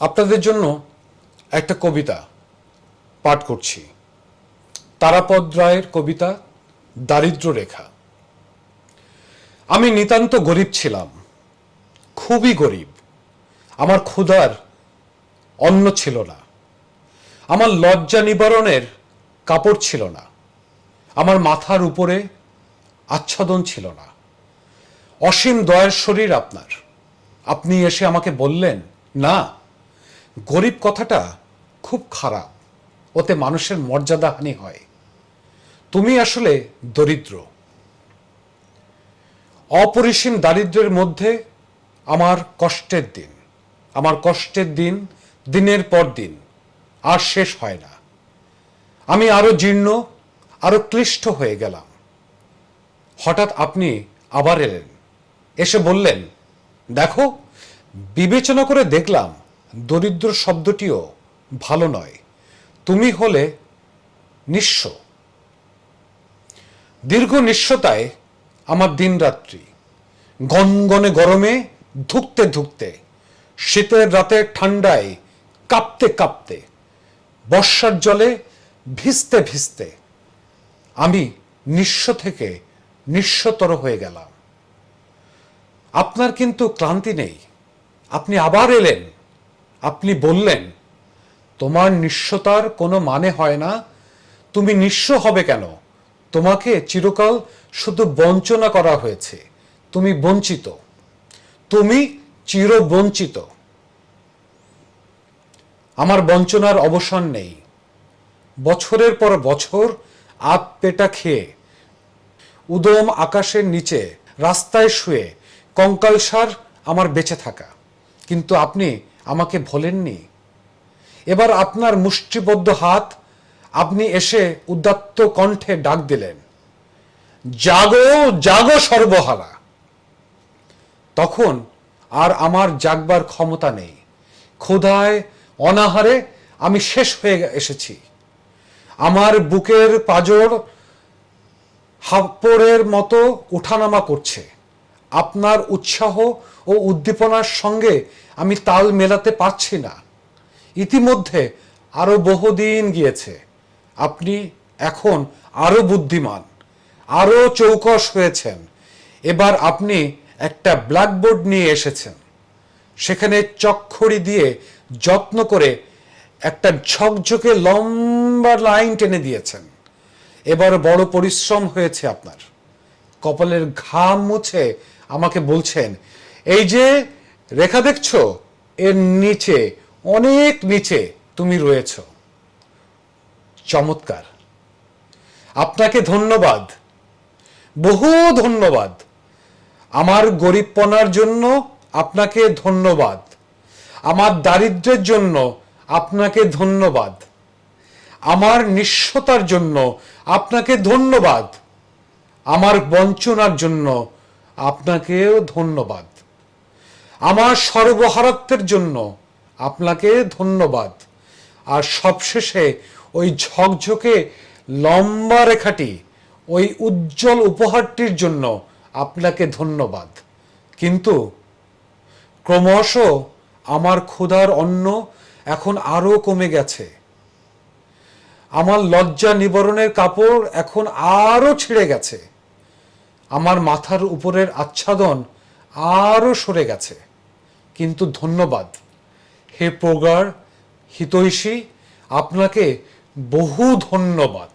আপনাদের জন্য একটা কবিতা পাঠ করছি। তারাপদ রায়ের কবিতা দারিদ্র রেখা। আমি নিতান্ত গরিব ছিলাম, খুবই গরিব। আমার ক্ষুধার অন্ন ছিল না। আমার লজ্জা নিবারণের কাপড় ছিল না। আমার মাথার উপরে আচ্ছাদন ছিল না। অসীম দয়ার শরীর আপনার। আপনি এসে আমাকে বললেন, না গরিব কথাটা খুব খারাপ। ওতে মানুষের মর্যাদাহানি হয়। তুমি আসলে দরিদ্র। অপরিসীম দারিদ্রের মধ্যে আমার কষ্টের দিন। আমার কষ্টের দিন দিনের পর দিন আর শেষ হয় না। আমি আরও জীর্ণ, আরও ক্লিষ্ট হয়ে গেলাম। হঠাৎ আপনি আবার এলেন। এসে বললেন, দেখো, বিবেচনা করে দেখলাম দরিদ্র শব্দটিও ভালো নয়। তুমি হলে নিঃস্ব। দীর্ঘ নিঃস্বতায় আমার দিনরাত্রি। গনগনে গরমে ধুকতে ধুকতে, শীতের রাতের ঠান্ডায় কাঁপতে কাঁপতে, বর্ষার জলে ভিজতে ভিজতে আমি নিঃস্ব থেকে নিঃস্বতর হয়ে গেলাম। আপনার কিন্তু ক্লান্তি নেই। আপনি আবার এলেন। আপনি বললেন, তোমার নিঃস্বতার কোনো মানে হয় না। তুমি নিঃস্ব হবে কেন? তোমাকে চিরকাল শুধু বঞ্চনা করা হয়েছে। তুমি বঞ্চিত। তুমি চিরবঞ্চিত। আমার বঞ্চনার অবসান নেই। বছরের পর বছর আত পেটা খেয়ে, উদম আকাশের নিচে, রাস্তায় শুয়ে, কঙ্কালসার আমার বেঁচে থাকা। কিন্তু আপনি আমাকে ভোলেননি। এবার আপনার মুষ্টিবদ্ধ হাত আপনি এসে উদাত্ত কণ্ঠে ডাক দিলেন, জাগো জাগো সর্বহারা। তখন আর আমার জাগবার ক্ষমতা নেই। ক্ষুধায়, অনাহারে আমি শেষ হয়ে এসেছি। আমার বুকের পাজর হাপড়ের মতো উঠানামা করছে। আপনার উৎসাহ ও উদ্দীপনার সঙ্গে আমি তাল মেলাতে পারছি না। ইতিমধ্যে আরও বহুদিন গিয়েছে। আপনি এখন আরও বুদ্ধিমান, আরও চৌকস হয়েছেন। এবার আপনি একটা ব্ল্যাকবোর্ড নিয়ে এসেছেন। সেখানে চক্ষড়ি দিয়ে যত্ন করে একটা ঝকঝকে লম্বা লাইন টেনে দিয়েছেন। এবার বড় পরিশ্রম হয়েছে আপনার। কপালের ঘাম মুছে আমাকে বলছেন, এই যে রেখা দেখছ? এর নিচে, অনেক নিচে তুমি রয়েছ। চমৎকার। আপনাকে ধন্যবাদ। বহু ধন্যবাদ। আমার গরিবপনার জন্য আপনাকে ধন্যবাদ। আমার দারিদ্র্যের জন্য আপনাকে ধন্যবাদ। আমার নিঃস্বতার জন্য আপনাকে ধন্যবাদ। আমার বঞ্চনার জন্য আপনাকেও ধন্যবাদ। আমার সর্বহারাত্বের জন্য আপনাকে ধন্যবাদ। আর সবশেষে ওই ঝকঝকে লম্বা রেখাটি, ওই উজ্জ্বল উপহারটির জন্য আপনাকে ধন্যবাদ। কিন্তু ক্রমশ আমার ক্ষুধার অন্ন এখন আরও কমে গেছে। আমার লজ্জা নিবারণের কাপড় এখন আরও ছিঁড়ে গেছে। আমার মাথার উপরের আচ্ছাদন আরও সরে গেছে। কিন্তু ধন্যবাদ। হে প্রগাঢ় হিতৈষী আপনাকে বহু ধন্যবাদ।